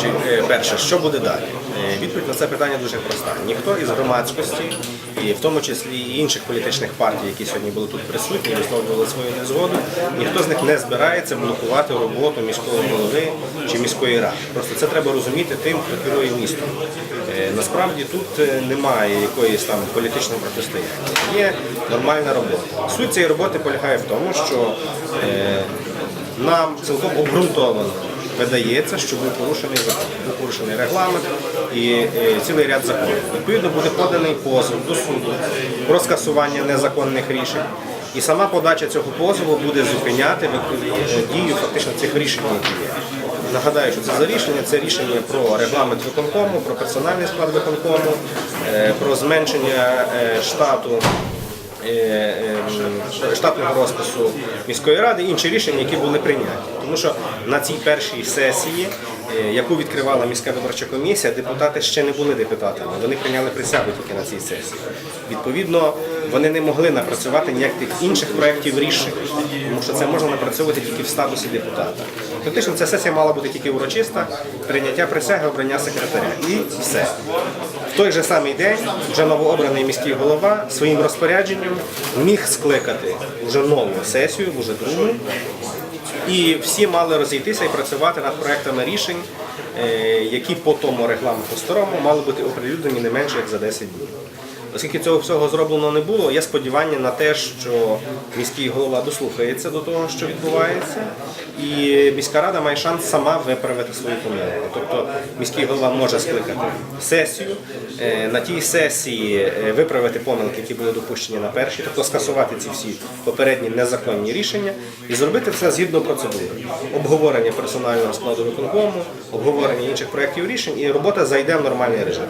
Чи е, перше, що буде далі? Е, Відповідь на це питання дуже проста. Ніхто із громадськості, і в тому числі і інших політичних партій, які сьогодні були тут присутні, висловлювали свою незгоду, ніхто з них не збирається блокувати роботу міського голови чи міської ради. Просто це треба розуміти тим, хто керує містом. Е, Насправді тут немає якоїсь там політичного протистояння. Є нормальна робота. Суть цієї роботи полягає в тому, що нам цілком обґрунтовано видається, що був порушений закон, був порушений регламент і е, цілий ряд законів. Відповідно, буде поданий позов до суду про скасування незаконних рішень. І сама подача цього позову буде зупиняти е, дію фактично цих рішень, які є. Нагадаю, що це за рішення. Це рішення про регламент виконкому, про персональний склад виконкому, е, про зменшення штату штатного розпису міської ради, інші рішення, які були прийняті. Тому що на цій першій сесії, е, яку відкривала міська виборча комісія, депутати ще не були депутатами. Вони прийняли присягу тільки на цій сесії. Відповідно, вони не могли напрацювати ніяких інших проєктів рішень, тому що це можна напрацьовувати тільки в статусі депутата. Фактично, ця сесія мала бути тільки урочиста, прийняття присяги, обрання секретаря. І все. В той же самий день вже новообраний міський голова своїм розпорядженням міг скликати вже нову сесію, вже другу. І всі мали розійтися і працювати над проектами рішень, е, які по тому регламенту старому мали бути оприлюднені не менше як за 10 днів. Оскільки цього всього зроблено не було, є сподівання на те, що міський голова дослухається до того, що відбувається, і міська рада має шанс сама виправити свою помилку. Тобто міський голова може скликати сесію, е, на тій сесії е, виправити помилки, які були допущені на першій, тобто скасувати ці всі попередні незаконні рішення і зробити все згідно процедури. Обговорення персонального складу виконкому, обговорення інших проєктів рішень, і робота зайде в нормальний режим.